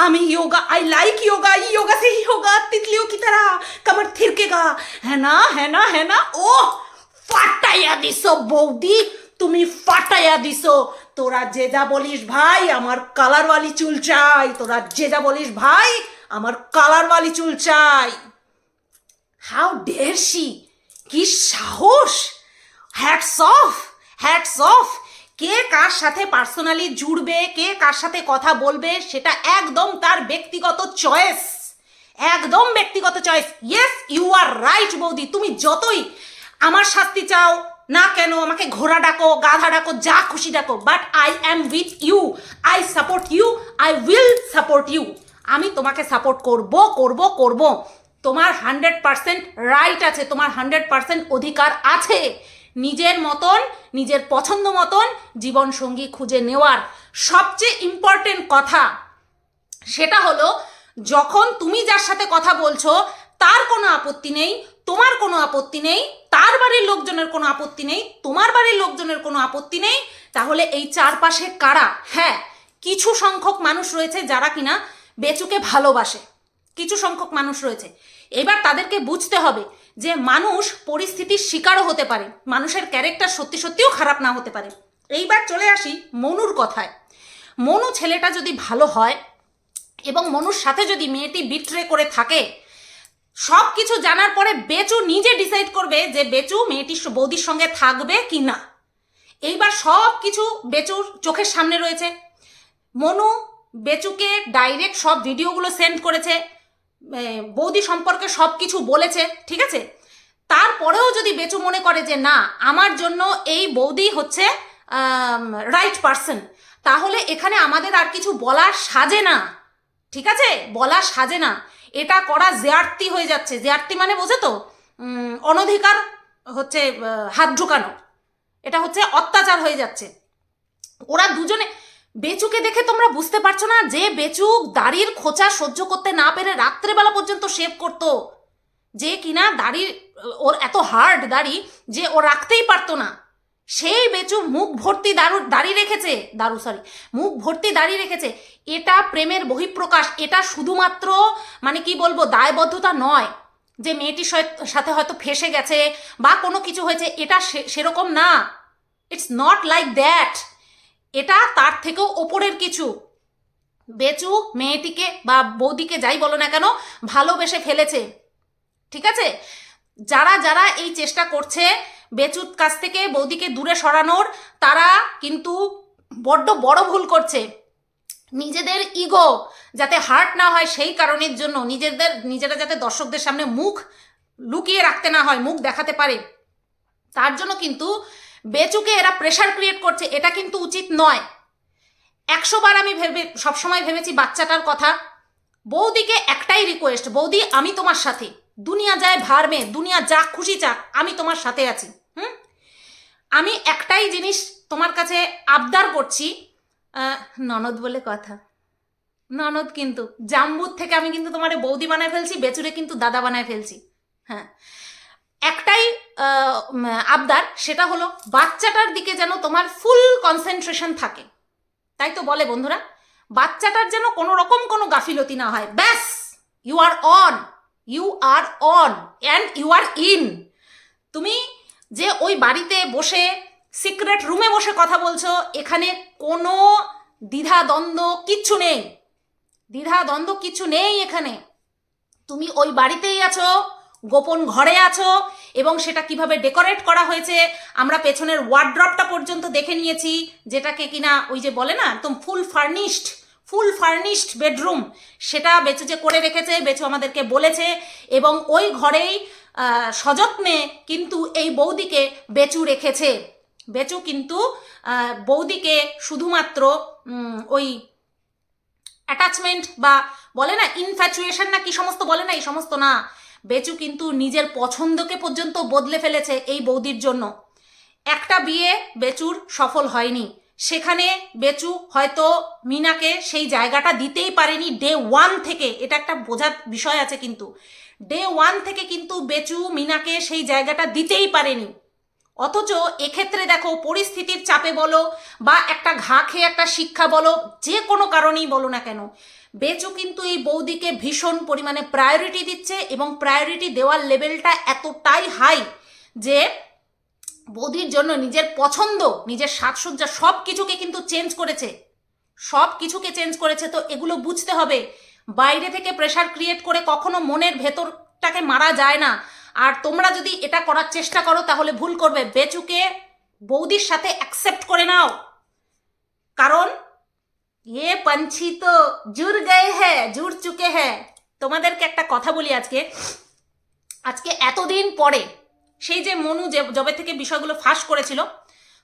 Inspiration আমি yoga I like yoga ये योगा से ही होगा तितलियों की तरह कमर थिरकेगा है ना है ना है ना ओ ফাটাইয়া দিছো বৌদি তুমি ফাটাইয়া দিছো তোরা যে যা বলিস ভাই আমার কালারওয়ালি চুল চাই তোরা যে যা বলিস ভাই আমার কালারওয়ালি চুল চাই হাউ ডেয়ার শি কি সাহস হ্যাটস অফ হ্যাটস অফ কে কার সাথে পার্সোনালি জুড়বে, কে কার সাথে কথা বলবে, সেটা একদম তার ব্যক্তিগত চয়েস একদম ব্যক্তিগত choice yes you are right বৌদি। তুমি যতই আমার শাস্তি চাও না কেন, আমাকে ঘোড়া ডাকো, গাধা ডাকো, যা খুশি ডাকো but I am with you I support you I will support you আমি তোমাকে সাপোর্ট করব করব করব। তোমার হান্ড্রেড পার্সেন্ট রাইট আছে, তোমার হান্ড্রেড পার্সেন্ট অধিকার আছে। নিজের মতন, নিজের পছন্দ মতন জীবনসঙ্গী খুঁজে নেওয়ার সবচেয়ে ইম্পর্টেন্ট কথা। সেটা হলো, যখন তুমি যার সাথে কথা বলছো, তার কোনো আপত্তি নেই, তোমার কোনো আপত্তি নেই, তার বাড়ির লোকজনের কোনো আপত্তি নেই, তোমার বাড়ির লোকজনের কোনো আপত্তি নেই, তাহলে এই চারপাশে কারা? হ্যাঁ কিছু সংখ্যক মানুষ রয়েছে যারা কিনা বেচুকে ভালোবাসে। কিছু সংখ্যক মানুষ রয়েছে। এবার তাদেরকে বুঝতে হবে যে মানুষ পরিস্থিতির শিকারও হতে পারে। মানুষের ক্যারেক্টার সত্যি সত্যিও খারাপ না হতে পারে। এইবার চলে আসি মনুর কথায়। মনু ছেলেটা যদি ভালো হয় এবং মনুর সাথে যদি মেয়েটি বিট্রে করে থাকে সব কিছু জানার পরে বেচু নিজে ডিসাইড করবে যে বেচু মেয়েটির স- বৌদির সঙ্গে থাকবে কি না। এইবার সব কিছু বেচুর চোখের সামনে রয়েছে। মনু বেচুকে ডাইরেক্ট সব ভিডিওগুলো সেন্ড করেছে। বৌদি সম্পর্কে সব কিছু বলেছে, ঠিক আছে? তারপরেও যদি বেচু মনে করে যে না, আমার জন্য এই বৌদি হচ্ছে রাইট পার্সন তাহলে এখানে আমাদের আর কিছু বলার সাজে না, ঠিক আছে? বলা সাজে না। এটা করা জেয়ার্তি হয়ে যাচ্ছে। জেয়ার্তি মানে বোঝে তো অনধিকার হচ্ছে হাত ঢুকানো। এটা হচ্ছে অত্যাচার হয়ে যাচ্ছে। ওরা দুজনে বেচুকে দেখে তোমরা বুঝতে পারছ না যে বেচুক দাড়ির খোঁচা সহ্য করতে না পেরে রাত্রেবেলা পর্যন্ত শেভ করতো। যে কিনা দাড়ির, ওর এত হার্ড দাড়ি যে ও রাখতেই পারতো না। সেই বেচু মুখ ভর্তি দারু, দাড়ি রেখেছে, দারু সরি মুখ ভর্তি দাড়ি রেখেছে। এটা প্রেমের বহিঃপ্রকাশ, এটা শুধুমাত্র মানে কি বলব, দায়বদ্ধতা নয় যে মেয়েটির সাথে হয়তো ফেসে গেছে বা কোনো কিছু হয়েছে, এটা সেরকম না। ইটস নট লাইক দ্যাট এটা তার থেকেও ওপরের কিছু। বেচু মেয়েটিকে বা বৌদিকে যাই বলো না কেন, ভালোবেসে ফেলেছে। ঠিক আছে? যারা যারা এই চেষ্টা করছে বেচুর কাছ থেকে বৌদিকে দূরে সরানোর, তারা কিন্তু বড্ড বড় ভুল করছে। নিজেদের ইগো যাতে হার্ট না হয় সেই কারণের জন্য, নিজেদের, নিজেরা যাতে দর্শকদের সামনে মুখ লুকিয়ে রাখতে না হয়, মুখ দেখাতে পারে। তার জন্য কিন্তু বেচুকে এরা প্রেশার ক্রিয়েট করছে, এটা কিন্তু উচিত নয়। একশো বার আমি ভেবে, সবসময় ভেবেছি বাচ্চাটার কথা। বৌদিকে একটাই রিকোয়েস্ট বৌদি, আমি তোমার সাথে। দুনিয়া যায়, ভার ভারমে দুনিয়া যা খুশি চাক, আমি তোমার সাথে আছি, হুম? আমি একটাই জিনিস তোমার কাছে আবদার করছি ননদ বলে কথা। ননদ কিন্তু, জাম্বুর থেকে আমি কিন্তু তোমার বৌদি বানায় ফেলছি, বেচুরে কিন্তু দাদা বানায় ফেলছি হ্যাঁ। একটাই আবদার, সেটা হলো বাচ্চাটার দিকে যেন তোমার ফুল কনসেন্ট্রেশন থাকে। তাই তো বলে বন্ধুরা, বাচ্চাটার যেন কোনো রকম কোনো গাফিলতি না হয়। ব্যাস you are on you are on and you are in তুমি যে ওই বাড়িতে বসে সিক্রেট রুমে বসে কথা বলছো, এখানে কোনো দ্বিধা দ্বন্দ্ব কিচ্ছু নেই। দ্বিধা দ্বন্দ্ব কিছু নেই এখানে। তুমি ওই বাড়িতেই আছো, গোপন ঘরে আছো এবং সেটা কীভাবে ডেকোরেট করা হয়েছে, আমরা পেছনের ওয়ার্ড্রপটা পর্যন্ত দেখে নিয়েছি, যেটাকে কিনা ওই যে বলে না, একদম full furnished full furnished bedroom সেটা বেচু যে করে রেখেছে, বেচু আমাদেরকে বলেছে, এবং ওই ঘরেই সযত্নে কিন্তু এই বৌদিকে বেচু রেখেছে। বেচু কিন্তু বৌদিকে শুধুমাত্র ওই অ্যাটাচমেন্ট বা বলে না ইনফ্যাচুয়েশন না কি সমস্ত বলে না, এই সমস্ত না বেচু কিন্তু নিজের পছন্দকে পর্যন্ত বদলে ফেলেছে এই বৌদির জন্য। একটা বিয়ে বেচুর সফল হয়নি। সেখানে বেচু হয়তো মিনাকে সেই জায়গাটা দিতেই পারেনি ডে ওয়ান থেকে। এটা একটা বোঝার বিষয় আছে কিন্তু। ডে ওয়ান থেকে কিন্তু বেচু মিনাকে সেই জায়গাটা দিতেই পারেনি। অথচ এক্ষেত্রে দেখো পরিস্থিতির চাপে বলো বা একটা ঘা খেয়ে একটা শিক্ষা বলো, যে কোনো কারণেই বলো না কেন। বেচু কিন্তু এই বৌদিকে ভীষণ পরিমাণে প্রায়োরিটি দিচ্ছে এবং প্রায়োরিটি দেওয়ার লেভেলটা এতটাই হাই যে বৌদির জন্য নিজের পছন্দ, নিজের সাজসজ্জা সব কিছুকে কিন্তু চেঞ্জ করেছে। সব কিছুকে চেঞ্জ করেছে। তো এগুলো বুঝতে হবে। বাইরে থেকে প্রেশার ক্রিয়েট করে কখনো মনের ভেতরটাকে মারা যায় না। আর তোমরা যদি এটা করার চেষ্টা করো, তাহলে ভুল করবে। বেচুকে বৌদির সাথে অ্যাকসেপ্ট করে নাও। কারণ এ পঞ্ছি তো জুড় গয়ে হ্যাঁ জুড় চুকে হ্যাঁ তোমাদেরকে একটা কথা বলি আজকে। আজকে এতদিন পরে সেই যে মনু যে জবে থেকে বিষয়গুলো ফাঁস করেছিল,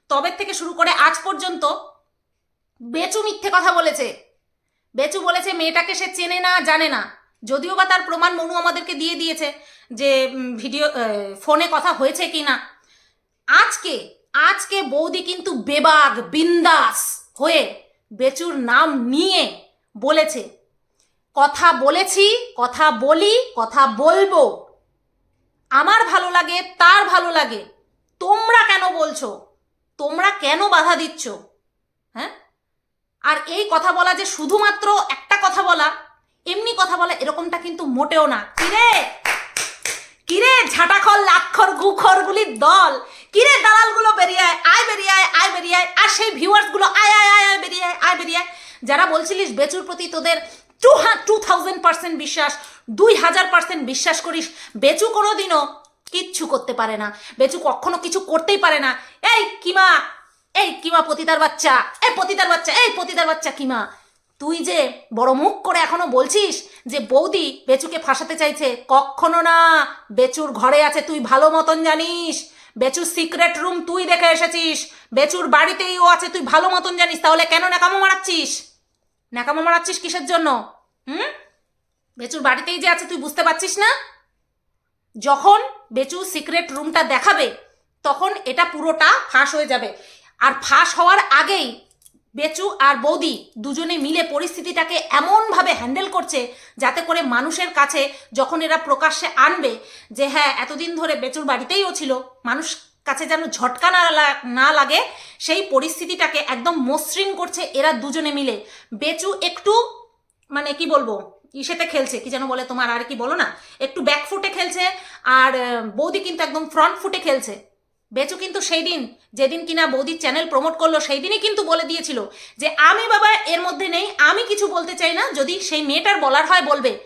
তবে থেকে শুরু করে আজ পর্যন্ত বেচু মিথ্যে কথা বলেছে। বেচু বলেছে, মেয়েটাকে সে চেনে না, জানে না। যদিও বা তার প্রমাণ মনু আমাদেরকে দিয়ে দিয়েছে যে ভিডিও ফোনে কথা হয়েছে কি না। আজকে আজকে বৌদি কিন্তু বেবাগ বিন্দাস হয়ে বেচুর নাম নিয়ে বলেছে। কথা বলেছি, কথা বলি, কথা বলব। আমার ভালো লাগে, তার ভালো লাগে। তোমরা কেন বলছো? তোমরা কেন বাধা দিচ্ছ? হ্যাঁ? আর এই কথা বলা যে শুধুমাত্র একটা কথা বলা, এমনি কথা বলা এরকমটা কিন্তু মোটেও না। কিরে কিরে ঝাঁটাখর লাক্ষর গুখরগুলির দল? কিরে দালালগুলো বেরিয়ে আয় আয় বেরিয়ে আয় আয় বেরিয়ে আয়, আর সেই ভিউয়ার্সগুলো আয় আয় আয় আয় বেরিয়ে আয় আয় বেরিয়ে আয়। যারা বলছিলিস বেচুর প্রতি তোদের টু টু থাউজেন্ড পার্সেন্ট বিশ্বাস, দুই হাজার পার্সেন্ট বিশ্বাস করিস, বেচু কোনো দিনও কিচ্ছু করতে পারে না। বেচু কখনো কিছু করতেই পারে না। এই কিমা এই কিমা পতিতার বাচ্চা, এই পতিতার বাচ্চা, এই পতিতার বাচ্চা কিমা? তুই যে বড় মুখ করে এখনও বলছিস যে বৌদি বেচুকে ফাঁসাতে চাইছে, কখনো না। বেচুর ঘরে আছে, তুই ভালো মতন জানিস। বেচুর সিক্রেট রুম তুই দেখে এসেছিস। বেচুর বাড়িতেই ও আছে, তুই ভালো মতন জানিস। তাহলে কেন ন্যাকামো মারাচ্ছিস? ন্যাকামো মারাচ্ছিস কিসের জন্য? হুম? বেচুর বাড়িতেই যে আছে, তুই বুঝতে পারছিস না? যখন বেচু সিক্রেট রুমটা দেখাবে, তখন এটা পুরোটা ফাঁস হয়ে যাবে। আর ফাঁস হওয়ার আগেই বেচু আর বৌদি দুজনে মিলে পরিস্থিতিটাকে এমনভাবে হ্যান্ডেল করছে যাতে করে মানুষের কাছে যখন এরা প্রকাশ্যে আনবে যে হ্যাঁ এতদিন ধরে বেচুর বাড়িতেই ও ছিল, মানুষ কাছে যেন ঝটকা না না লাগে, সেই পরিস্থিতিটাকে একদম মসৃণ করছে এরা দুজনে মিলে। বেচু একটু মানে কি বলব, ইসেতে খেলছে, কি যেন বলে তোমার আর কি বলো না, একটু ব্যাক ফুটে খেলছে আর, বৌদি কিন্তু একদম ফ্রন্ট ফুটে খেলছে। বেচু কিন্তু সেই দিন যেদিন কিনা বৌদির চ্যানেল প্রমোট করল সেই দিনই কিন্তু বলে দিয়েছিল যে, আমি বাবা এর মধ্যে নেই, আমি কিছু বলতে চাই না, যদি সেই মেয়েটার বলার হয় বলবে।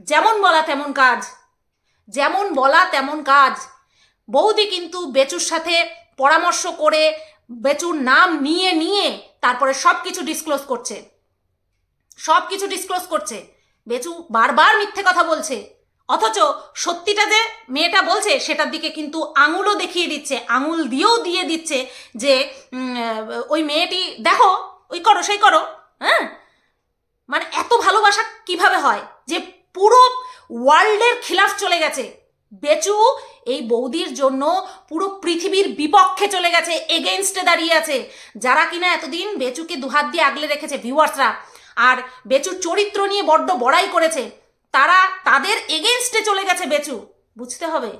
যেমন বলা তেমন কাজ। যেমন বলা তেমন কাজ। বৌদি কিন্তু বেচুর সাথে পরামর্শ করে, বেচুর নাম নিয়ে নিয়ে তারপরে সব কিছু ডিসক্লোজ করছে। সব কিছু ডিসক্লোজ করছে। বেচু বারবার মিথ্যে কথা বলছে। অথচ সত্যিটা যে মেয়েটা বলছে, সেটার দিকে কিন্তু আঙুলও দেখিয়ে দিচ্ছে, আঙুল দিয়েও দিয়ে দিচ্ছে যে ওই মেয়েটি, দেখো, ওই করো, সেই করো হ্যাঁ? মানে এত ভালোবাসা কীভাবে হয়? যে পুরো ওয়ার্ল্ডের খিলাফ চলে গেছে। বেচু, এই বৌদির জন্য পুরো পৃথিবীর বিপক্ষে চলে গেছে এগেনস্টে দাঁড়িয়ে আছে। যারা কিনা এতদিন বেচুকে দুহাত দিয়ে আগলে রেখেছে ভিউয়ার্সরা আর বেচুর চরিত্র নিয়ে বড্ড বড়াই করেছে। তারা তাদের এগেনস্টে চলে গেছে বেচু। বুঝতে হবে,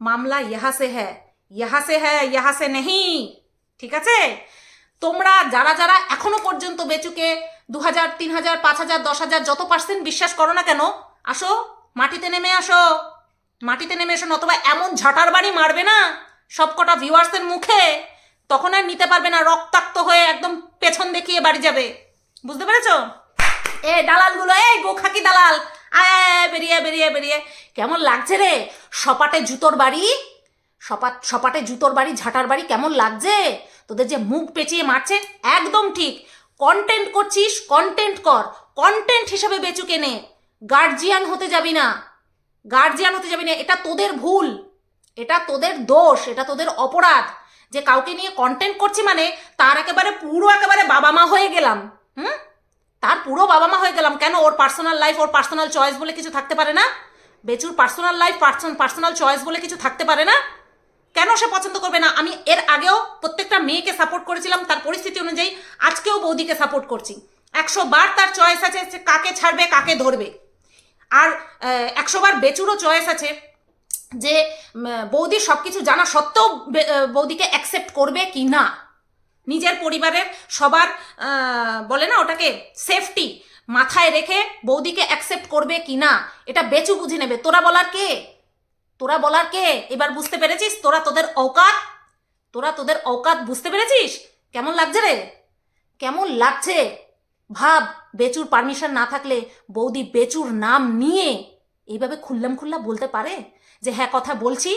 মামলা ইহা সে হ্যাঁ ইহা সে হ্যাঁ ইহা সে নেহি। ঠিক আছে? তোমরা যারা যারা এখনও পর্যন্ত বেচুকে দু হাজার তিন হাজার পাঁচ হাজার দশ হাজার যত পার্সেন্ট বিশ্বাস করো না কেন, আসো, মাটিতে নেমে আসো। মাটিতে নেমে এসো, নতবা এমন ঝাঁটার বাড়ি মারবে না, সবকটা ভিউয়ার্সের মুখে। তখন আর নিতে পারবে না, রক্তাক্ত হয়ে একদম পেছন দেখিয়ে বাড়ি যাবে। বুঝতে পেরেছ? এ দালালগুলো, এই গোখাকি দালাল বেরিয়ে বেরিয়ে বেরিয়ে। কেমন লাগছে রে? সপাটে জুতোর বাড়ি? সপাট, সপাটে জুতোর বাড়ি, ঝাঁটার বাড়ি কেমন লাগছে? তোদের যে মুখ পেঁচিয়ে মারছে, একদম ঠিক। কন্টেন্ট করছিস কন্টেন্ট কর। কন্টেন্ট হিসেবে বেচু কেনে গার্জিয়ান হতে যাবি না। গার্জিয়ান হতে যাবি না, এটা তোদের ভুল। এটা তোদের দোষ, এটা তোদের অপরাধ। যে কাউকে নিয়ে কন্টেন্ট করছি মানে তার একেবারে পুরো একেবারে বাবা মা হয়ে গেলাম। হুম? তার পুরো বাবা মা হয়ে গেলাম। কেন? ওর পার্সোনাল লাইফ ওর পার্সোনাল চয়েস বলে কিছু থাকতে পারে না? বেচুর পার্সোনাল লাইফ পার্সোনাল চয়েস বলে কিছু থাকতে পারে না? কেন সে পছন্দ করবে না? আমি এর আগেও প্রত্যেকটা মেয়েকে সাপোর্ট করেছিলাম তার পরিস্থিতি অনুযায়ী আজকেও বৌদিকে সাপোর্ট করছি। একশো বার তার চয়েস আছে যে কাকে ছাড়বে কাকে ধরবে। আর একশো বার বেচুরও চয়েস আছে যে উম, বৌদি সব কিছু জানা সত্ত্বেও বৌদিকে অ্যাকসেপ্ট করবে কি না? নিজের পরিবারের সবার বলে না ওটাকে সেফটি মাথায় রেখে বৌদিকে অ্যাকসেপ্ট করবে কি না, এটা বেচু বুঝে নেবে। তোরা বলার কে? তোরা বলার কে? এবার বুঝতে পেরেছিস? তোরা তোদের অকাত তোরা তোদের অকাত বুঝতে পেরেছিস? কেমন লাগছে রে? কেমন লাগছে? ভাব, বেচুর পারমিশন না থাকলে বৌদি বেচুর নাম নিয়ে এইভাবে খুল্লাম খুল্লা বলতে পারে? যে হ্যাঁ কথা বলছি,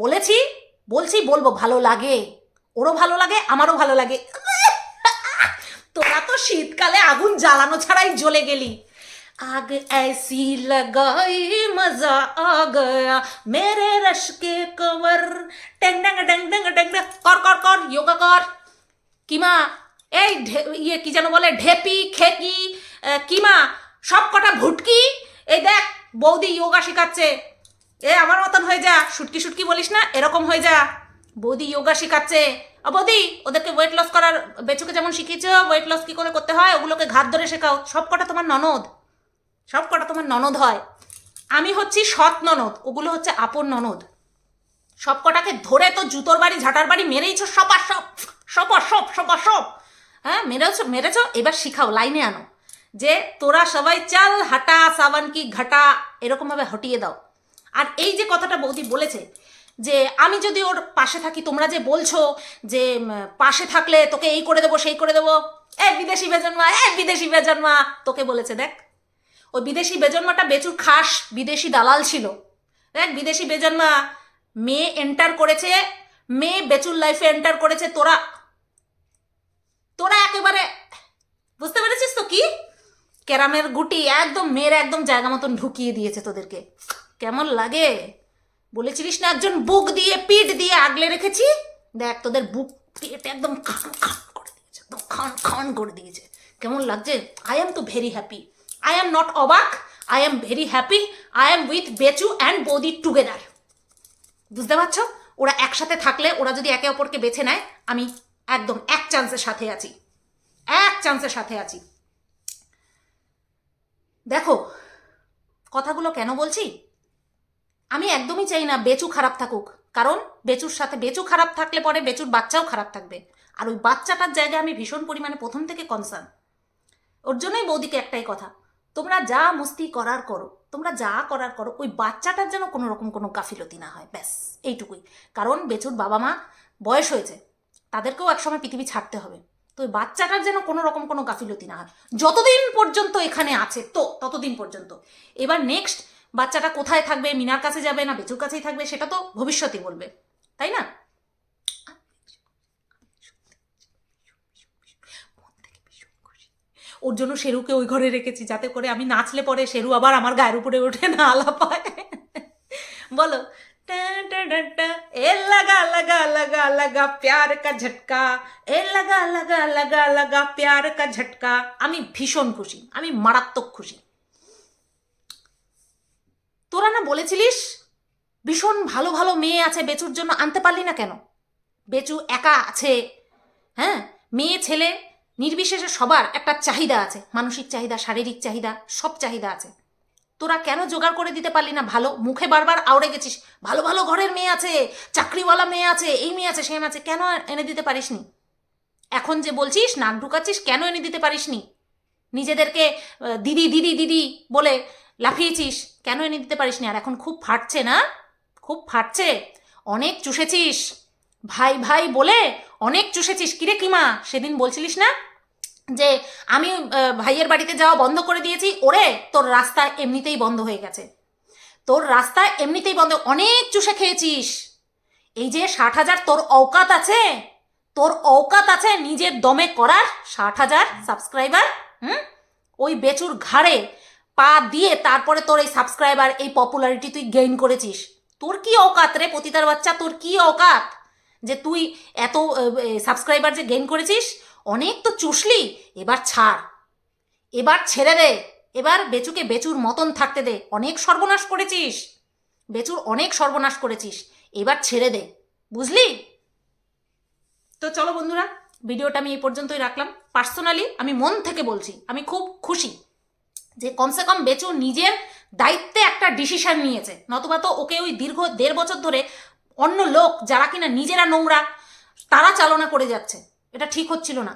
বলেছি, বলছি, বলব, ভালো লাগে। ওরও ভালো লাগে আমারও ভালো লাগে তোরা তো শীতকালে আগুন জ্বালানো ছাড়াই জ্বলে গেলি आग ऐसी लगाई मजा आ गया मेरे रश के कवर टेंग डंग डंग डंग डंग कर कर कर योगा कर কিমা এই ঢে- ইয়ে কি যেন বলে ঢেপি খেকি আহ, কিমা সব কটা ভুটকি এই দেখ বৌদি যোগা শেখাচ্ছে এ আমার মতন হয়ে যা শুটকি শুটকি বলিস না এরকম হয়ে যা বৌদি যোগা শেখাচ্ছে। বৌদি, ওদেরকে ওয়েট লস করার বেচুকে যেমন শিখিয়েছ ওয়েট লস কি করে করতে হয়, ওগুলোকে ঘাত ধরে শেখাও। সব কটা তোমার ননদ। সব কটা তোমার ননদ হয়। আমি হচ্ছি সৎ ননদ, ওগুলো হচ্ছে আপন ননদ। সব কটাকে ধরে তো জুতোর বাড়ি, ঝাঁটার বাড়ি মেরেইছ মেরেইছো সপা সপ সপা সব সপা সব। হ্যাঁ মেরেছ, মেরেছো, এবার শিখাও, লাইনে আনো। যে তোরা সবাই চাল, হাঁটা, সাবান কি, ঘাটা, এরকমভাবে হটিয়ে দাও। আর এই যে কথাটা বৌদি বলেছে যে আমি যদি ওর পাশে থাকি, তোমরা যে বলছো যে পাশে থাকলে তোকে এই করে দেবো, সেই করে দেবো, এ বিদেশি বেজন্মা, এ বিদেশি বেজন্মা, তোকে বলেছে, দেখ। ওই বিদেশি বেজন্মাটা বেচুর খাস বিদেশি দালাল ছিল। দেখ, বিদেশি বেজন্মা, মেয়ে এন্টার করেছে, মেয়ে বেচুর লাইফে এন্টার করেছে তোরা। তোরা একেবারে, বুঝতে পেরেছিস তো কি? ক্যারামের গুটি একদম, মেয়ের একদম জায়গা মতন ঢুকিয়ে দিয়েছে তোদেরকে। কেমন লাগে? বলেছিলিস না একজন বুক দিয়ে, পিঠ দিয়ে আগলে রেখেছি? দেখ, তোদের বুক পেট একদম খান খান করে দিয়েছে, একদম খান খান করে দিয়েছে। কেমন লাগছে? আই এম তো very happy I am not অবাক I am very happy I am with Bechu and boudi together বুঝতে পারছ? ওরা একসাথে থাকলে, ওরা যদি একে অপরকে বেছে নেয়, আমি একদম এক চান্সের সাথে আছি। এক চান্সের সাথে আছি। দেখো, কথাগুলো কেন বলছি? আমি একদমই চাই না বেচু খারাপ থাকুক। কারণ বেচুর সাথে বেচু খারাপ থাকলে পরে বেচুর বাচ্চাও খারাপ থাকবে। আর ওই বাচ্চাটার জায়গায় আমি ভীষণ পরিমাণে প্রথম থেকে কনসার্ন ওর জন্যই বৌদিকে একটাই কথা, তোমরা যা মস্তি করার করো, তোমরা যা করার করো, ওই বাচ্চাটার যেন কোনো রকম কোনো গাফিলতি না হয়, ব্যাস, এইটুকুই। কারণ বেচুর বাবা মা বয়স হয়েছে, তাদেরকেও একসময় পৃথিবী ছাড়তে হবে। তো ওই বাচ্চাটার যেন কোনো রকম কোনো গাফিলতি না হয়। যতদিন পর্যন্ত এখানে আছে, তো ততদিন পর্যন্ত। এবার নেক্সট বাচ্চাটা কোথায় থাকবে, মিনার কাছে যাবে না, বেচুর কাছেই থাকবে, সেটা তো ভবিষ্যতই বলবে। তাই না? ওর জন্য শেরুকে ওই ঘরে রেখেছি, যাতে করে আমি নাচলে পরে শেরু আবার আমার গায়ের উপরে ওঠে না, আলা পায়। বলো। আমি ভীষণ খুশি। আমি মারাত্মক খুশি। তোরা না বলেছিলিস? ভীষণ ভালো ভালো মেয়ে আছে বেচুর জন্য আনতে পারলি না কেন? বেচু একা আছে। হ্যাঁ? মেয়ে, ছেলে, নির্বিশেষে সবার একটা চাহিদা আছে। মানসিক চাহিদা, শারীরিক চাহিদা, সব চাহিদা আছে। তোরা কেন জোগাড় করে দিতে পারলি না? ভালো, মুখে বারবার আউড়ে গেছিস। ভালো ভালো ঘরের মেয়ে আছে, চাকরিওয়ালা মেয়ে আছে, এই মেয়ে আছে, সে মেয়ে আছে। কেন এনে দিতে পারিসনি? এখন যে বলছিস, নাক ঢুকাচ্ছিস, কেন এনে দিতে পারিসনি? নিজেদেরকে দিদি দিদি দিদি বলে লাফিয়েছিস? কেন এনে দিতে পারিসনি আর এখন খুব ফাটছে না? খুব ফাটছে। অনেক চুষেছিস। ভাই ভাই বলে অনেক চুষেছিস। কিরে কিমা? সেদিন বলছিলিস না যে আমি ভাইয়ের বাড়িতে যাওয়া বন্ধ করে দিয়েছি, ওরে তোর রাস্তা এমনিতেই বন্ধ হয়ে গেছে। তোর রাস্তা এমনিতেই বন্ধ, অনেক চুষে খেয়েছিস। এই যে ষাট হাজার তোর অওকাত আছে, তোর অওকাত আছে নিজের দমে করার ষাট হাজার সাবস্ক্রাইবার হুম? ওই বেচুর ঘাড়ে পা দিয়ে তারপরে তোর এই সাবস্ক্রাইবার এই পপুলারিটি তুই গেইন করেছিস। তোর কি অকাত রে পতিতার বাচ্চা? তোর কি অকাত? যে তুই এত সাবস্ক্রাইবার যে গেইন করেছিস, অনেক তো চুষলি, এবার ছাড়। এবার ছেড়ে দে। এবার বেচুকে বেচুর মতন থাকতে দে। অনেক সর্বনাশ করেছিস। বেচুর অনেক সর্বনাশ করেছিস। এবার ছেড়ে দে। বুঝলি? তো চলো বন্ধুরা, ভিডিওটা আমি এই পর্যন্তই রাখলাম। পার্সোনালি আমি মন থেকে বলছি, আমি খুব খুশি। যে কমসে কম বেচু নিজের দায়িত্বে একটা ডিসিশন নিয়েছে। নতুবা তো ওকে ওই দীর্ঘ দেড় বছর ধরে অন্য লোক যারা কিনা নিজেরা নোংরা, তারা চালনা করে যাচ্ছে। এটা ঠিক হচ্ছিল না।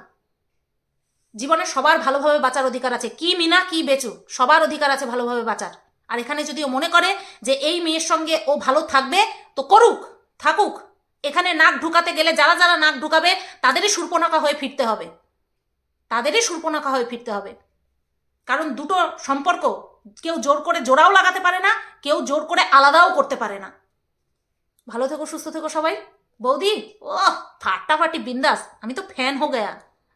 জীবনে সবার ভালোভাবে বাঁচার অধিকার আছে। কি মিনা, কি বেচু, সবার অধিকার আছে ভালোভাবে বাঁচার। আর এখানে যদি ও মনে করে যে এই মেয়ের সঙ্গে ও ভালো থাকবে, তো করুক, থাকুক। এখানে নাক ঢুকাতে গেলে যারা যারা নাক ঢুকাবে, তাদেরই সুর্পনাকা হয়ে ফিরতে হবে। তাদেরই সুর্পনাকা হয়ে ফিরতে হবে। কারণ দুটো সম্পর্ক কেউ জোর করে জোড়াও লাগাতে পারে না কেউ জোর করে আলাদাও করতে পারে না ভালো থেকো সুস্থ থেকো সবাই বৌদি ও ফাটাফাটি বিন্দাস আমি তো ফ্যান হো গয়া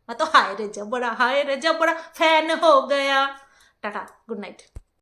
मैं तो हाय रे जबड़ा हाय रे जबड़ा फैन हो गया टाटा गुड नाइट